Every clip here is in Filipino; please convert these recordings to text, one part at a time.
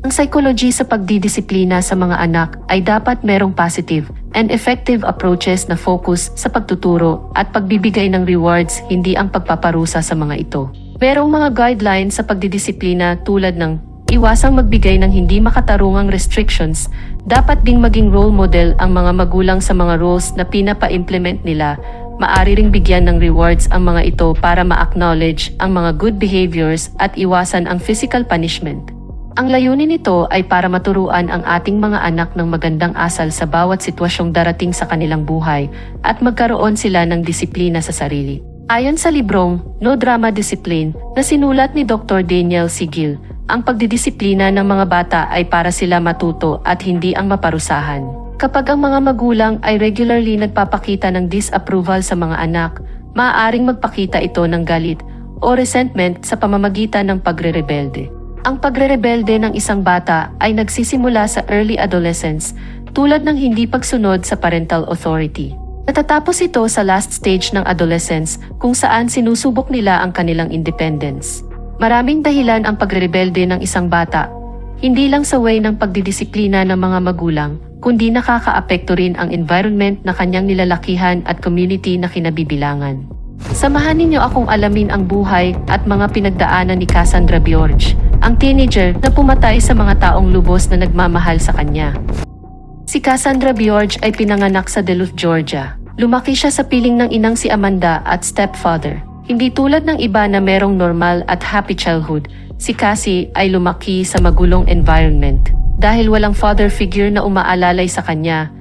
Ang psychology sa pagdidisiplina sa mga anak ay dapat merong positive and effective approaches na focus sa pagtuturo at pagbibigay ng rewards, hindi ang pagpaparusa sa mga ito. Merong mga guidelines sa pagdidisiplina tulad ng iwasang magbigay ng hindi makatarungang restrictions, dapat ding maging role model ang mga magulang sa mga rules na pinapa-implement nila Maari ring bigyan ng rewards ang mga ito para ma-acknowledge ang mga good behaviors at iwasan ang physical punishment. Ang layunin nito ay para maturuan ang ating mga anak ng magandang asal sa bawat sitwasyong darating sa kanilang buhay at magkaroon sila ng disiplina sa sarili. Ayon sa librong No Drama Discipline na sinulat ni Dr. Daniel Sigil, ang pagdidisiplina ng mga bata ay para sila matuto at hindi ang maparusahan. Kapag ang mga magulang ay regularly nagpapakita ng disapproval sa mga anak, maaaring magpakita ito ng galit o resentment sa pamamagitan ng pagre-rebelde. Ang pagre-rebelde ng isang bata ay nagsisimula sa early adolescence tulad ng hindi pagsunod sa parental authority. Natatapos ito sa last stage ng adolescence kung saan sinusubok nila ang kanilang independence. Maraming dahilan ang pagre-rebelde ng isang bata, hindi lang sa way ng pagdidisiplina ng mga magulang, kundi nakakaapekto rin ang environment na kanyang nilalakihan at community na kinabibilangan. Samahan ninyo akong alamin ang buhay at mga pinagdaanan ni Cassandra Bjorge, ang teenager na pumatay sa mga taong lubos na nagmamahal sa kanya. Si Cassandra Bjorge ay pinanganak sa Duluth, Georgia. Lumaki siya sa piling ng inang si Amanda at stepfather. Hindi tulad ng iba na merong normal at happy childhood, si Cassie ay lumaki sa magulong environment. Dahil walang father figure na umaalalay sa kanya,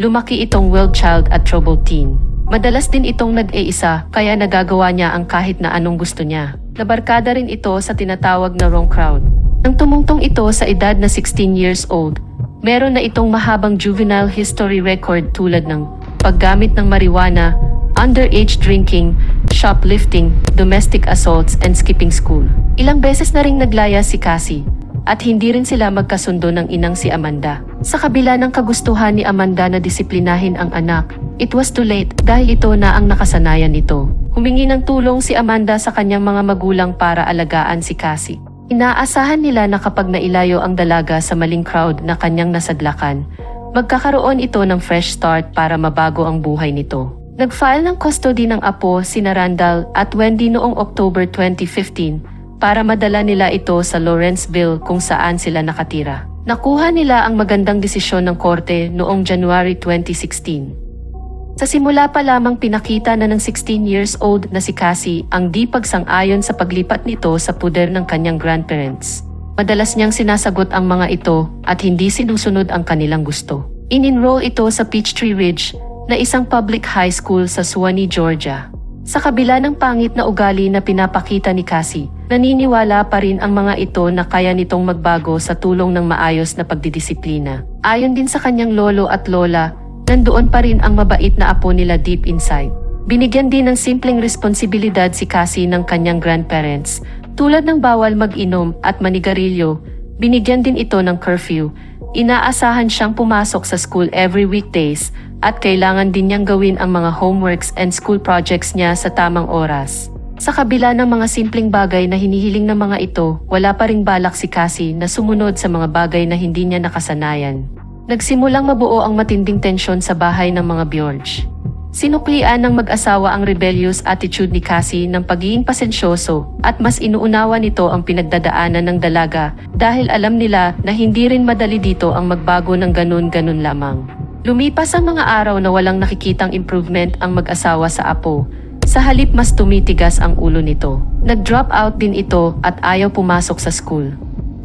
lumaki itong wild child at troubled teen. Madalas din itong nag-iisa kaya nagagawa niya ang kahit na anong gusto niya. Nabarkada rin ito sa tinatawag na wrong crowd. Nang tumungtong ito sa edad na 16 years old, meron na itong mahabang juvenile history record tulad ng paggamit ng marijuana, underage drinking, shoplifting, domestic assaults, and skipping school. Ilang beses na ring naglaya si Cassie, at hindi rin sila magkasundo ng inang si Amanda. Sa kabila ng kagustuhan ni Amanda na disiplinahin ang anak, it was too late dahil ito na ang nakasanayan nito. Humingi ng tulong si Amanda sa kanyang mga magulang para alagaan si Cassie. Inaasahan nila na kapag nailayo ang dalaga sa maling crowd na kanyang nasadlakan, magkakaroon ito ng fresh start para mabago ang buhay nito. Nag-file ng custody ng apo sina Randall at Wendy noong October 2015 para madala nila ito sa Lawrenceville kung saan sila nakatira. Nakuha nila ang magandang desisyon ng korte noong January 2016. Sa simula pa lamang pinakita na ng 16 years old na si Cassie ang di pagsang-ayon sa paglipat nito sa puder ng kanyang grandparents. Madalas niyang sinasagot ang mga ito at hindi sinusunod ang kanilang gusto. In-enroll ito sa Peachtree Ridge na isang public high school sa Suwanee, Georgia. Sa kabila ng pangit na ugali na pinapakita ni Cassie, naniniwala pa rin ang mga ito na kaya nitong magbago sa tulong ng maayos na pagdidisiplina. Ayon din sa kanyang lolo at lola, nandoon pa rin ang mabait na apo nila deep inside. Binigyan din ng simpleng responsibilidad si Cassie ng kanyang grandparents, tulad ng bawal mag-inom at manigarilyo, binigyan din ito ng curfew. Inaasahan siyang pumasok sa school every weekdays at kailangan din niyang gawin ang mga homeworks and school projects niya sa tamang oras. Sa kabila ng mga simpleng bagay na hinihiling ng mga ito, wala pa ring balak si Cassie na sumunod sa mga bagay na hindi niya nakasanayan. Nagsimulang mabuo ang matinding tensyon sa bahay ng mga Bjorge. Sinuklian ng mag-asawa ang rebellious attitude ni Cassie ng pagiging pasensyoso at mas inuunawa nito ang pinagdadaanan ng dalaga dahil alam nila na hindi rin madali dito ang magbago ng ganun-ganun lamang. Lumipas ang mga araw na walang nakikitang improvement ang mag-asawa sa apo. Sa halip mas tumitigas ang ulo nito. Nag-drop out din ito at ayaw pumasok sa school.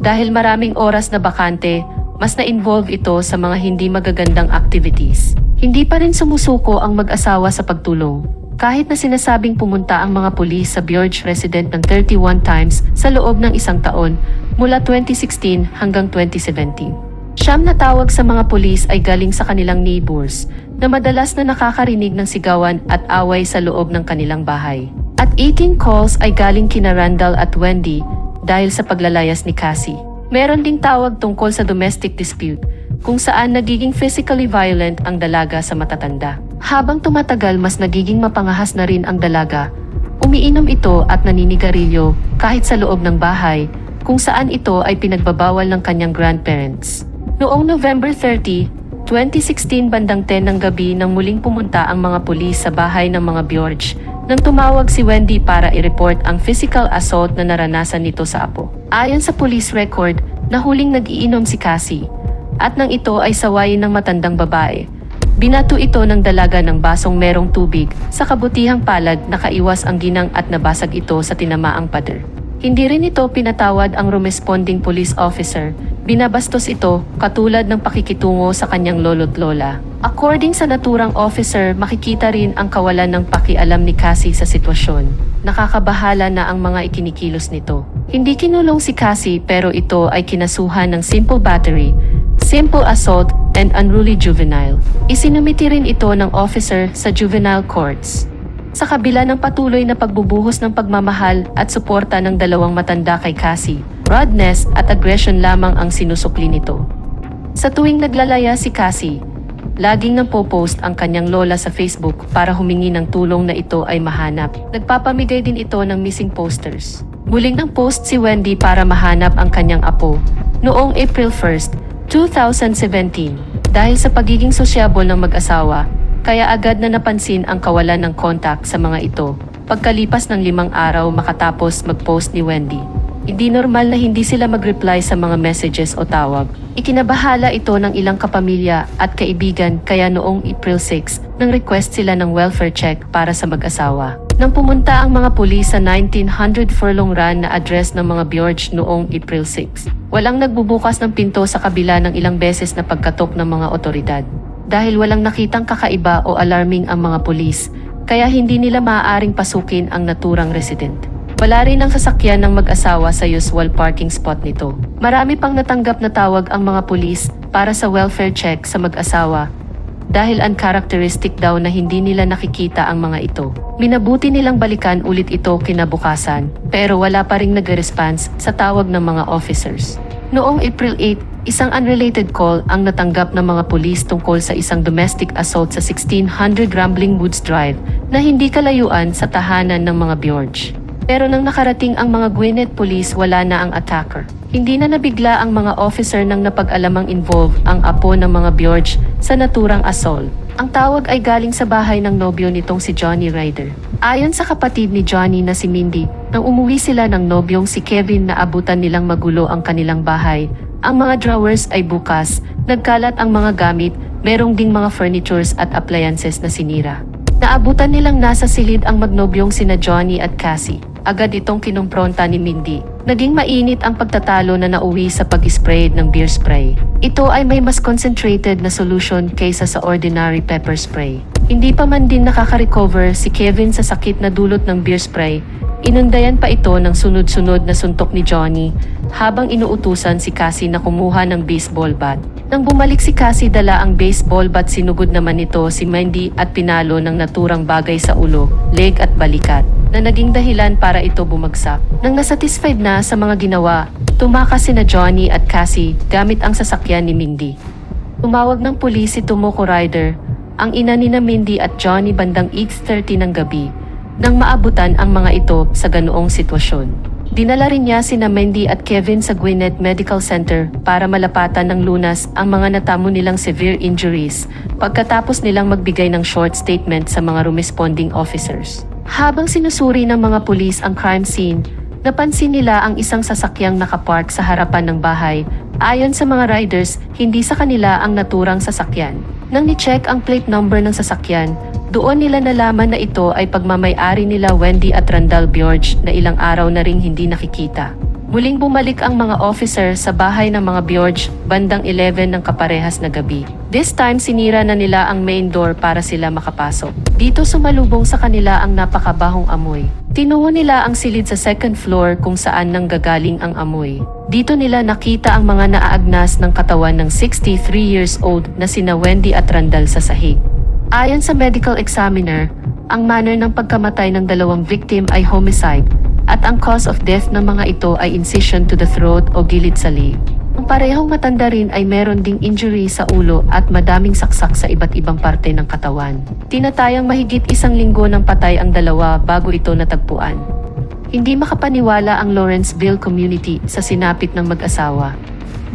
Dahil maraming oras na bakante, mas na-involve ito sa mga hindi magagandang activities. Hindi pa rin sumusuko ang mag-asawa sa pagtulong. Kahit na sinasabing pumunta ang mga pulis sa Bjorge resident ng 31 times sa loob ng isang taon mula 2016 hanggang 2017. Siyam na tawag sa mga pulis ay galing sa kanilang neighbors na madalas na nakakarinig ng sigawan at away sa loob ng kanilang bahay. At 18 calls ay galing kina Randall at Wendy dahil sa paglalayas ni Cassie. Meron ding tawag tungkol sa domestic dispute kung saan nagiging physically violent ang dalaga sa matatanda. Habang tumatagal mas nagiging mapangahas na rin ang dalaga, umiinom ito at naninigarilyo kahit sa loob ng bahay kung saan ito ay pinagbabawal ng kanyang grandparents. Noong November 30, 2016 bandang 10 ng gabi nang muling pumunta ang mga pulis sa bahay ng mga Bjorge nang tumawag si Wendy para i-report ang physical assault na naranasan nito sa apo. Ayon sa police record, nahuling nag-iinom si Cassie at nang ito ay sawayin ng matandang babae. Binato ito ng dalaga ng basong merong tubig sa kabutihang palad nakaiwas ang ginang at nabasag ito sa tinamaang pader. Hindi rin ito pinatawad ang responding police officer. Binabastos ito katulad ng pakikitungo sa kanyang lolo't lola. According sa naturang officer, makikita rin ang kawalan ng pakialam ni Cassie sa sitwasyon. Nakakabahala na ang mga ikinikilos nito. Hindi kinulong si Cassie pero ito ay kinasuhan ng simple battery, simple assault, and unruly juvenile. Isinumiti rin ito ng officer sa juvenile courts. Sa kabila ng patuloy na pagbubuhos ng pagmamahal at suporta ng dalawang matanda kay Cassie, rudeness at aggression lamang ang sinusukli nito. Sa tuwing naglalaya si Cassie, laging nang post ang kanyang lola sa Facebook para humingi ng tulong na ito ay mahanap. Nagpapamigay din ito ng missing posters. Muling ng post si Wendy para mahanap ang kanyang apo noong April 1, 2017. Dahil sa pagiging sosyable ng mag-asawa, kaya agad na napansin ang kawalan ng kontak sa mga ito. Pagkalipas ng limang araw makatapos mag-post ni Wendy. Hindi normal na hindi sila mag-reply sa mga messages o tawag. Ikinabahala ito ng ilang kapamilya at kaibigan kaya noong April 6 nang request sila ng welfare check para sa mag-asawa. Nang pumunta ang mga pulis sa 1900 Furlong Run na address ng mga Bjorge noong April 6, walang nagbubukas ng pinto sa kabila ng ilang beses na pagkatok ng mga otoridad. Dahil walang nakitang kakaiba o alarming ang mga pulis, kaya hindi nila maaaring pasukin ang naturang resident. Wala rin ang sasakyan ng mag-asawa sa usual parking spot nito. Marami pang natanggap na tawag ang mga pulis para sa welfare check sa mag-asawa dahil uncharacteristic daw na hindi nila nakikita ang mga ito. Minabuti nilang balikan ulit ito kinabukasan pero wala pa ring nag-response sa tawag ng mga officers. Noong April 8, isang unrelated call ang natanggap ng mga pulis tungkol sa isang domestic assault sa 1600 Rambling Woods Drive na hindi kalayuan sa tahanan ng mga Bjorge. Pero nang nakarating ang mga Gwinnett Police wala na ang attacker. Hindi na nabigla ang mga officer nang napag-alamang involved ang apo ng mga Bjorge sa naturang assault. Ang tawag ay galing sa bahay ng nobyo nitong si Johnny Ryder. Ayon sa kapatid ni Johnny na si Mindy, nang umuwi sila ng nobyong si Kevin na abutan nilang magulo ang kanilang bahay, ang mga drawers ay bukas, nagkalat ang mga gamit, merong ding mga furnitures at appliances na sinira. Naabutan nilang nasa silid ang magnobyong sina Johnny at Cassie. Agad itong kinumpronta ni Mindy. Naging mainit ang pagtatalo na nauwi sa pag-spray ng beer spray. Ito ay may mas concentrated na solution kaysa sa ordinary pepper spray. Hindi pa man din nakaka-recover si Kevin sa sakit na dulot ng beer spray, inundayan pa ito ng sunod-sunod na suntok ni Johnny habang inuutusan si Cassie na kumuha ng baseball bat. Nang bumalik si Cassie dala ang baseball bat sinugod naman nito si Mandy at pinalo ng naturang bagay sa ulo, leg at balikat na naging dahilan para ito bumagsak. Nang nasatisfied na sa mga ginawa, tumakas sina Johnny at Cassie gamit ang sasakyan ni Mindy. Tumawag ng pulis si Tomoko Ryder, ang ina ni na Mindy at Johnny bandang 8.30 ng gabi, nang maabutan ang mga ito sa ganoong sitwasyon. Dinala rin niya sina Mandy at Kevin sa Gwinnett Medical Center para malapatan ng lunas ang mga natamo nilang severe injuries pagkatapos nilang magbigay ng short statement sa mga responding officers. Habang sinusuri ng mga pulis ang crime scene, napansin nila ang isang sasakyang nakapark sa harapan ng bahay. Ayon sa mga riders, hindi sa kanila ang naturang sasakyan. Nang ni-check ang plate number ng sasakyan, doon nila nalaman na ito ay pagmamayari nila Wendy at Randall Bjorge na ilang araw na ring hindi nakikita. Muling bumalik ang mga officer sa bahay ng mga Bjorge bandang 11 ng kaparehas na gabi. This time sinira na nila ang main door para sila makapasok. Dito sumalubong sa kanila ang napakabahong amoy. Tinuo nila ang silid sa second floor kung saan nang gagaling ang amoy. Dito nila nakita ang mga naaagnas ng katawan ng 63 years old na sina Wendy at Randall sa sahig. Ayon sa medical examiner, ang manner ng pagkamatay ng dalawang victim ay homicide at ang cause of death ng mga ito ay incision to the throat o gilid sa leeg. Ang parehong matanda rin ay meron ding injury sa ulo at madaming saksak sa iba't ibang parte ng katawan. Tinatayang mahigit isang linggo ng patay ang dalawa bago ito natagpuan. Hindi makapaniwala ang Lawrenceville community sa sinapit ng mag-asawa.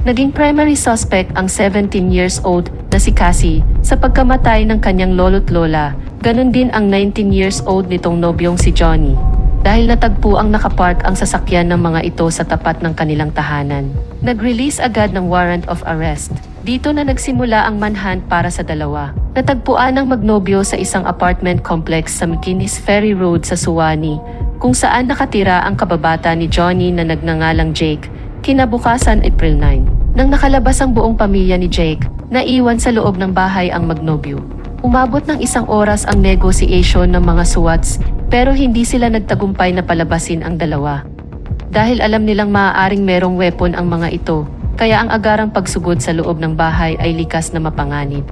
Naging primary suspect ang 17 years old na si Cassie sa pagkamatay ng kanyang lolo't lola, ganun din ang 19 years old nitong nobyong si Johnny. Dahil natagpo ang nakapark ang sasakyan ng mga ito sa tapat ng kanilang tahanan. Nag-release agad ng warrant of arrest. Dito na nagsimula ang manhunt para sa dalawa. Natagpuan ng magnobyo sa isang apartment complex sa McKinnis Ferry Road sa Suwani, kung saan nakatira ang kababata ni Johnny na nagngangalang Jake, kinabukasan April 9. Nang nakalabas ang buong pamilya ni Jake, naiwan sa loob ng bahay ang magnobyo. Umabot ng isang oras ang negotiation ng mga SWATs pero hindi sila nagtagumpay na palabasin ang dalawa. Dahil alam nilang maaaring merong weapon ang mga ito, kaya ang agarang pagsugod sa loob ng bahay ay likas na mapanganib.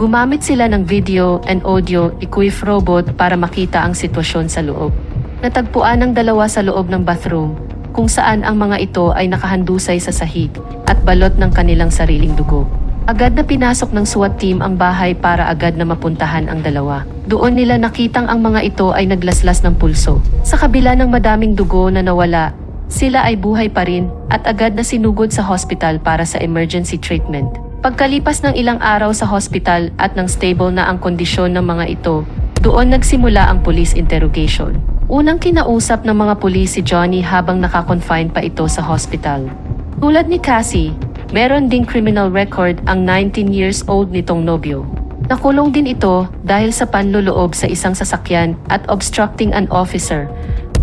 Gumamit sila ng video and audio equipped robot para makita ang sitwasyon sa loob. Natagpuan ng dalawa sa loob ng bathroom kung saan ang mga ito ay nakahandusay sa sahig at balot ng kanilang sariling dugo. Agad na pinasok ng SWAT team ang bahay para agad na mapuntahan ang dalawa. Doon nila nakitang ang mga ito ay naglaslas ng pulso. Sa kabila ng madaming dugo na nawala, sila ay buhay pa rin at agad na sinugod sa hospital para sa emergency treatment. Pagkalipas ng ilang araw sa hospital at ng stable na ang kondisyon ng mga ito, doon nagsimula ang police interrogation. Unang kinausap ng mga pulis si Johnny habang nakakonfine pa ito sa hospital. Tulad ni Cassie, meron ding criminal record ang 19 years old nitong nobyo. Nakulong din ito dahil sa panluloob sa isang sasakyan at obstructing an officer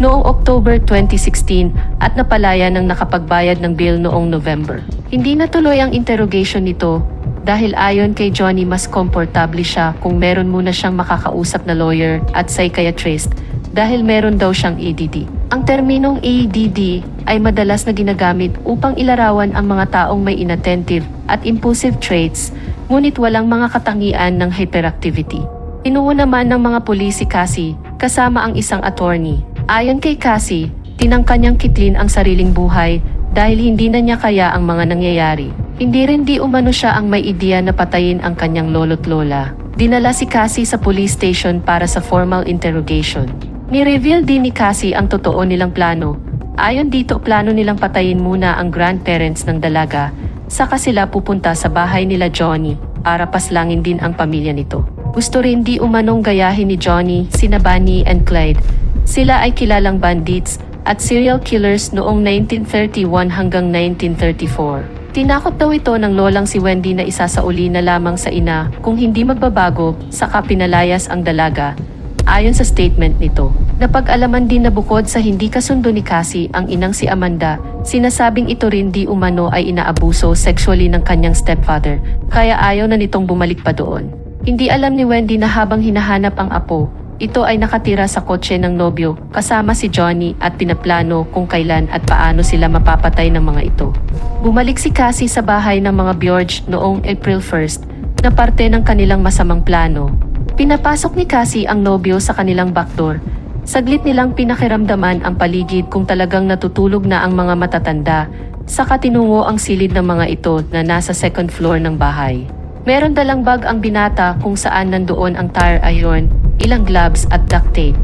noong October 2016 at napalaya ng nakapagbayad ng bill noong November. Hindi natuloy ang interrogation nito dahil ayon kay Johnny mas komportable siya kung meron muna siyang makakausap na lawyer at psychiatrist dahil meron daw siyang ADD. Ang terminong ADD ay madalas na ginagamit upang ilarawan ang mga taong may inattentive at impulsive traits ngunit walang mga katangian ng hyperactivity. Tinuo naman ng mga pulis si Cassie kasama ang isang attorney. Ayon kay Cassie, tinangka niyang kitlin ang sariling buhay dahil hindi na niya kaya ang mga nangyayari. Hindi rin di umano siya ang may ideya na patayin ang kanyang lolo't lola. Dinala si Cassie sa police station para sa formal interrogation. Ni-reveal din ni Cassie ang totoo nilang plano. Ayon dito, plano nilang patayin muna ang grandparents ng dalaga, saka sila pupunta sa bahay nila Johnny para paslangin din ang pamilya nito. Gusto rin di umanong gayahin ni Johnny, sina Bunny and Clyde. Sila ay kilalang bandits at serial killers noong 1931 hanggang 1934. Tinakot daw ito ng lolang si Wendy na isasauli na lamang sa ina kung hindi magbabago, saka pinalayas ang dalaga. Ayon sa statement nito, napag-alaman din na bukod sa hindi kasundo ni Cassie ang inang si Amanda, sinasabing ito rin di umano ay inaabuso sexually ng kanyang stepfather, kaya ayaw na nitong bumalik pa doon. Hindi alam ni Wendy na habang hinahanap ang apo, ito ay nakatira sa kotse ng nobyo kasama si Johnny at pinaplano kung kailan at paano sila mapapatay ng mga ito. Bumalik si Cassie sa bahay ng mga Bjorge noong April 1st na parte ng kanilang masamang plano. Pinapasok ni Cassie ang nobyo sa kanilang backdoor. Saglit nilang pinakiramdaman ang paligid kung talagang natutulog na ang mga matatanda, saka tinungo ang silid ng mga ito na nasa second floor ng bahay. Meron dalang bag ang binata kung saan nandoon ang tire iron, ilang gloves at duct tape.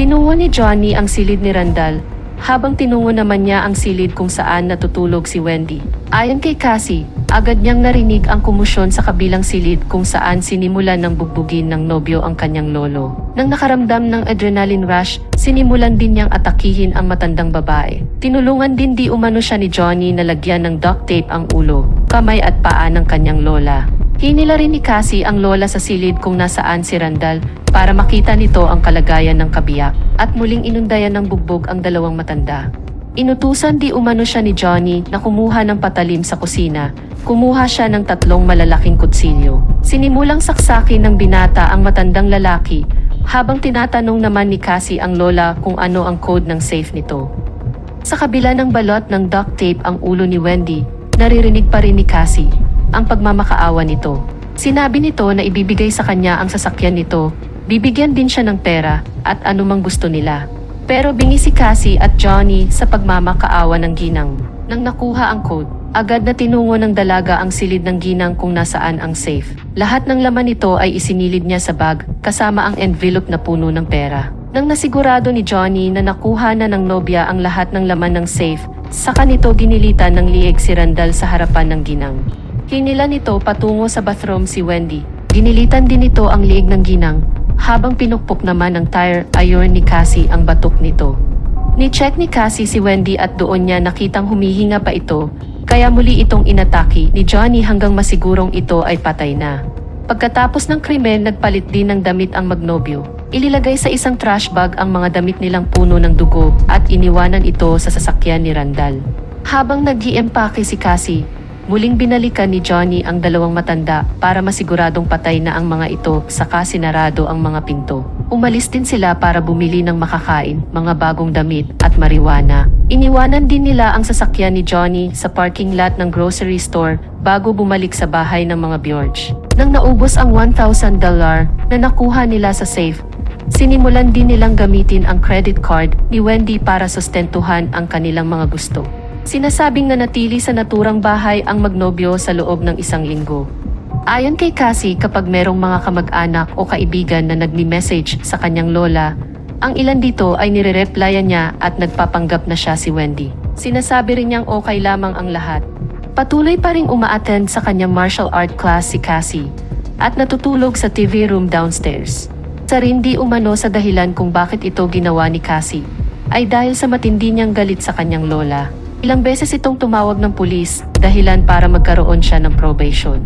Tinungo ni Johnny ang silid ni Randall, habang tinungo naman niya ang silid kung saan natutulog si Wendy. Ayon kay Cassie, agad niyang narinig ang kumusyon sa kabilang silid kung saan sinimulan ng bugbugin ng nobyo ang kanyang lolo. Nang nakaramdam ng adrenaline rush, sinimulan din niyang atakihin ang matandang babae. Tinulungan din di umano siya ni Johnny na lagyan ng duct tape ang ulo, kamay at paa ng kanyang lola. Hinila rin ni Cassie ang lola sa silid kung nasaan si Randall para makita nito ang kalagayan ng kabiyak at muling inundayan ng bugbog ang dalawang matanda. Inutusan di umano siya ni Johnny na kumuha ng patalim sa kusina. Kumuha siya ng tatlong malalaking kutsilyo. Sinimulang saksakin ng binata ang matandang lalaki habang tinatanong naman ni Cassie ang lola kung ano ang code ng safe nito. Sa kabila ng balot ng duct tape ang ulo ni Wendy, naririnig pa rin ni Cassie ang pagmamakaawa nito. Sinabi nito na ibibigay sa kanya ang sasakyan nito, bibigyan din siya ng pera at anumang gusto nila. Pero bingi si Cassie at Johnny sa pagmamakaawa ng ginang. Nang nakuha ang code, agad na tinungo ng dalaga ang silid ng ginang kung nasaan ang safe. Lahat ng laman nito ay isinilid niya sa bag kasama ang envelope na puno ng pera. Nang nasigurado ni Johnny na nakuha na ng nobya ang lahat ng laman ng safe, saka nito ginilitan ng liig si Randall sa harapan ng ginang. Hinila nito patungo sa bathroom si Wendy. Ginilitan din nito ang liig ng ginang, habang pinukpok naman ng tire ayon ni Cassie ang batok nito. Ni-check ni Cassie si Wendy at doon niya nakitang humihinga pa ito, kaya muli itong inatake ni Johnny hanggang masigurong ito ay patay na. Pagkatapos ng krimen nagpalit din ng damit ang magnobyo. Ililagay sa isang trash bag ang mga damit nilang puno ng dugo at iniwanan ito sa sasakyan ni Randall. Habang nag si Cassie, muling binalikan ni Johnny ang dalawang matanda para masiguradong patay na ang mga ito saka sinarado ang mga pinto. Umalis din sila para bumili ng makakain, mga bagong damit at marijuana. Iniwanan din nila ang sasakyan ni Johnny sa parking lot ng grocery store bago bumalik sa bahay ng mga Bjorge. Nang naubos ang $1,000 na nakuha nila sa safe, sinimulan din nilang gamitin ang credit card ni Wendy para sustentuhan ang kanilang mga gusto. Sinasabing nanatili sa naturang bahay ang magnobyo sa loob ng isang linggo. Ayon kay Cassie kapag merong mga kamag-anak o kaibigan na nagmi-message sa kanyang lola, ang ilan dito ay nire-replyan niya at nagpapanggap na siya si Wendy. Sinasabi rin niyang okay lamang ang lahat. Patuloy pa ring umaattend sa kanyang martial art class si Cassie at natutulog sa TV room downstairs. Sa rin di umano sa dahilan kung bakit ito ginawa ni Cassie ay dahil sa matindi niyang galit sa kanyang lola. Ilang beses itong tumawag ng pulis dahilan para magkaroon siya ng probation.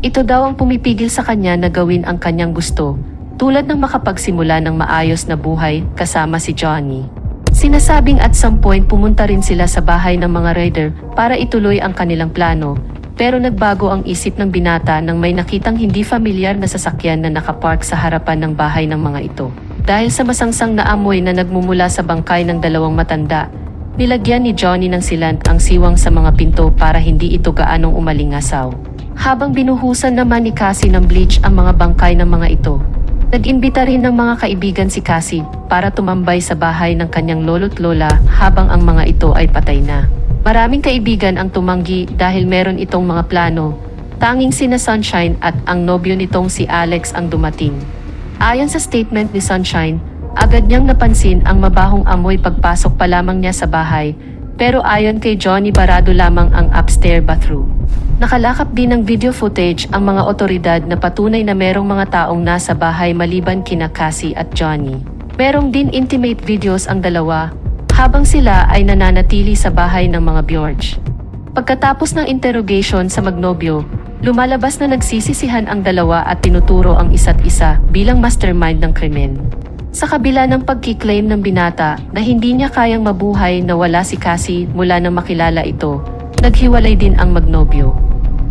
Ito daw ang pumipigil sa kanya na gawin ang kanyang gusto, tulad ng makapagsimula ng maayos na buhay kasama si Johnny. Sinasabing at some point pumunta rin sila sa bahay ng mga rider para ituloy ang kanilang plano, pero nagbago ang isip ng binata nang may nakitang hindi familiar na sasakyan na nakapark sa harapan ng bahay ng mga ito. Dahil sa masangsang na amoy na nagmumula sa bangkay ng dalawang matanda, nilagyan ni Johnny ng silant ang siwang sa mga pinto para hindi ito gaanong umalingasaw. Habang binuhusan naman ni Cassie ng bleach ang mga bangkay ng mga ito, nag-imbita rin ng mga kaibigan si Cassie para tumambay sa bahay ng kanyang lolo't lola habang ang mga ito ay patay na. Maraming kaibigan ang tumanggi dahil meron itong mga plano. Tanging sina Sunshine at ang nobyo nitong si Alex ang dumating. Ayon sa statement ni Sunshine, agad niyang napansin ang mabahong amoy pagpasok pa lamang niya sa bahay, pero ayon kay Johnny barado lamang ang upstairs bathroom. Nakalakap din ng video footage ang mga otoridad na patunay na merong mga taong nasa bahay maliban kina Cassie at Johnny. Merong din intimate videos ang dalawa habang sila ay nananatili sa bahay ng mga Bjorge. Pagkatapos ng interrogation sa Magnobio, lumalabas na nagsisisihan ang dalawa at tinuturo ang isa't isa bilang mastermind ng krimen. Sa kabila ng pagkiklaim ng binata na hindi niya kayang mabuhay na wala si Cassie mula nang makilala ito, naghiwalay din ang Magnobio.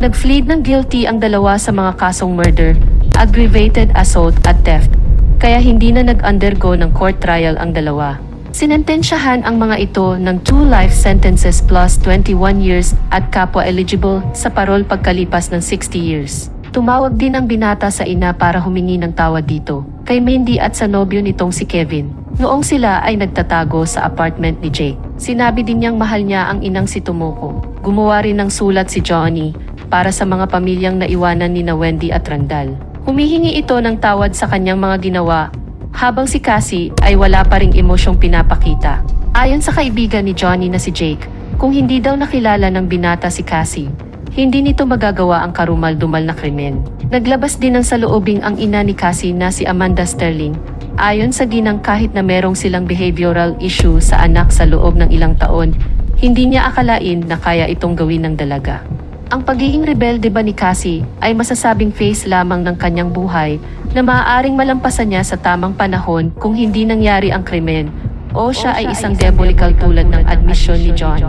Nag-plead ng guilty ang dalawa sa mga kasong murder, aggravated assault at theft, kaya hindi na nag-undergo ng court trial ang dalawa. Sinentensyahan ang mga ito ng two life sentences plus 21 years at kapwa eligible sa parol pagkalipas ng 60 years. Tumawag din ang binata sa ina para humingi ng tawad dito, kay Mindy at sa nobyo nitong si Kevin. Noong sila ay nagtatago sa apartment ni Jake. Sinabi din niyang mahal niya ang inang si Tomoko. Gumawa rin ng sulat si Johnny para sa mga pamilyang naiwanan ni na Wendy at Randall. Humihingi ito ng tawad sa kanyang mga ginawa, habang si Cassie ay wala pa ring emosyong pinapakita. Ayon sa kaibigan ni Johnny na si Jake, kung hindi daw nakilala ng binata si Cassie, hindi nito magagawa ang karumal-dumal na krimen. Naglabas din ng saloobing ang ina ni Cassie na si Amanda Sterling. Ayon sa ginang kahit na merong silang behavioral issue sa anak sa loob ng ilang taon, hindi niya akalain na kaya itong gawin ng dalaga. Ang pagiging rebelde ba ni Cassie ay masasabing face lamang ng kanyang buhay na maaaring malampasan niya sa tamang panahon kung hindi nangyari ang krimen o siya ay isang diabolical tulad ng admisyon ni John.